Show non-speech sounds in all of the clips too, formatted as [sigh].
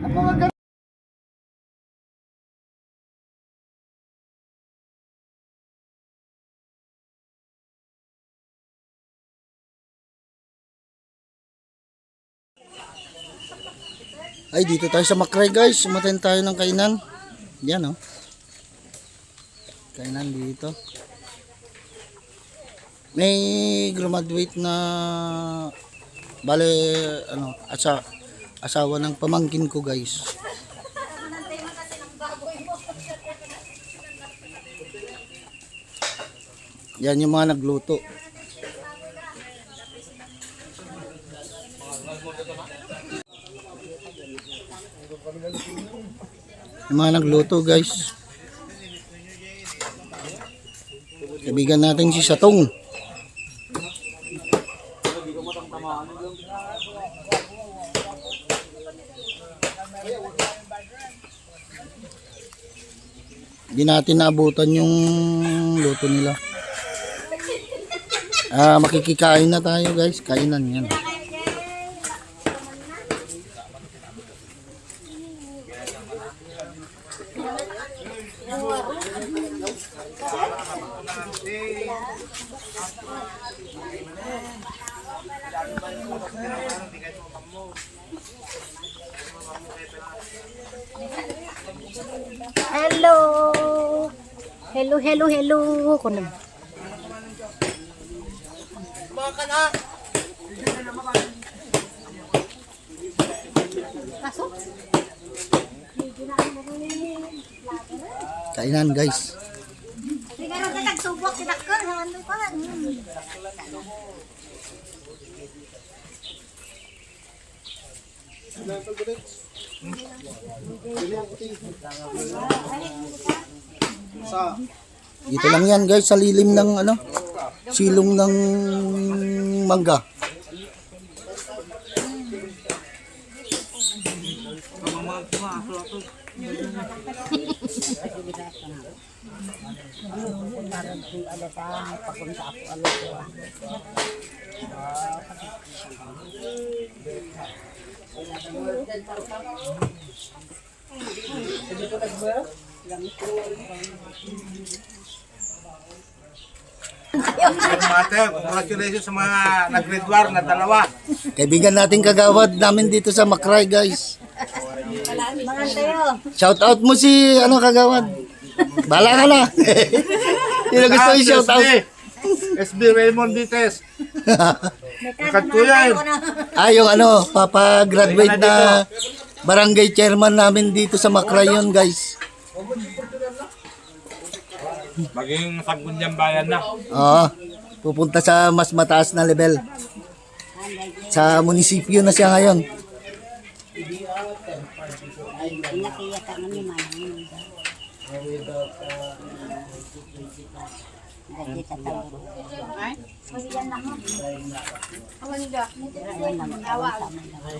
Ay, dito tayo sa Makray guys. Umaten tayo ng kainan. Yan oh. Kainan dito. May graduate na bale ano asa asawa ng pamangkin ko guys. Yan yung mga nagluto. Yung mga nagluto guys. Kaibigan natin si Satong. Hindi natin naabutan yung luto nila. Ah, makikikain na tayo guys. Kainan yan. Hello. Hello, hello, hello. Kuno. Kainan guys. Hindi ka rin nagsubok sinakal. Ano pa? Dito lang yan guys sa lilim ng ano silong ng mangga. Sir Mate, congratulations sa mga nag-grade war na dalawa. Kaibigan natin kagawad namin dito sa Makray guys. Shout out mo si ano kagawad. Bala ka na. [laughs] Sino gusto i shout out? SB Raymond Dites. Kat ko yan. Ah, yung ano, papa-graduate na barangay chairman namin dito sa Makray yun guys. Maging Sangguniang Bayan na. Oo. Pupunta sa mas mataas na level. Sa munisipyo na siya ngayon. Nakiyak ka namin man. Lagi sa tabo. Ay? Magyan na mo. Amanda,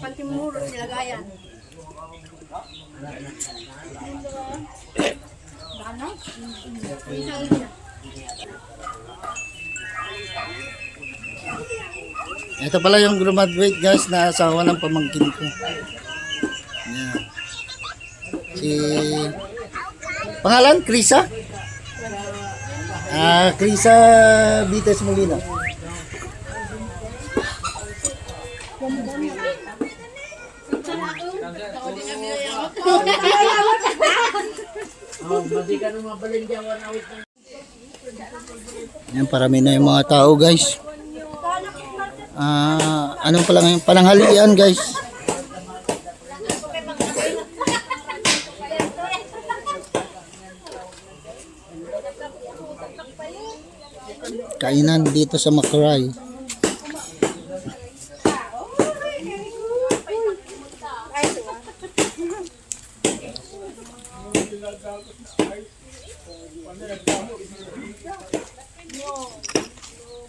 pantimuro nilagayan. Ano? Ito pala yung graduate guys na asawa ng pamangkin ko. Yan. Si Pangalan Krisa? Ah, Krisa Vites Molina. Yan, parami na yung mga tao guys. Ah, anong pala ngayon? Pananghalian guys. Kainan dito sa Makray.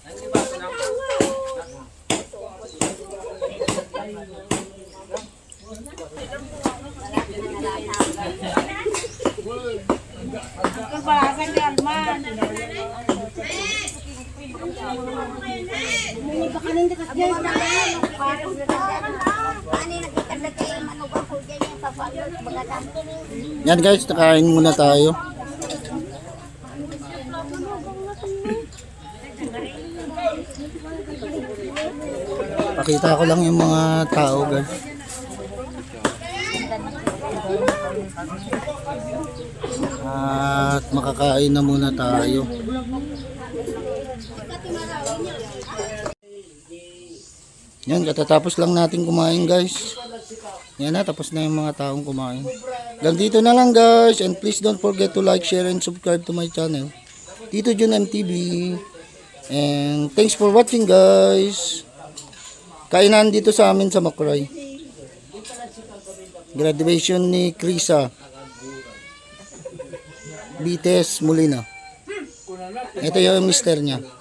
Ani nakikita ko dyan yung Yan guys, nakain muna tayo. Pakita ko lang yung mga tao guys. At makakain na muna tayo. Yan, katatapos lang natin kumain guys. Yan na, tapos na yung mga taong kumain. Hanggang dito na lang guys. And please don't forget to like, share, and subscribe to my channel. Dito Jun MTV. And thanks for watching guys. Kainan dito sa amin sa Makuray. Graduation ni Krisa. Bites Molina. Ito yung mister niya.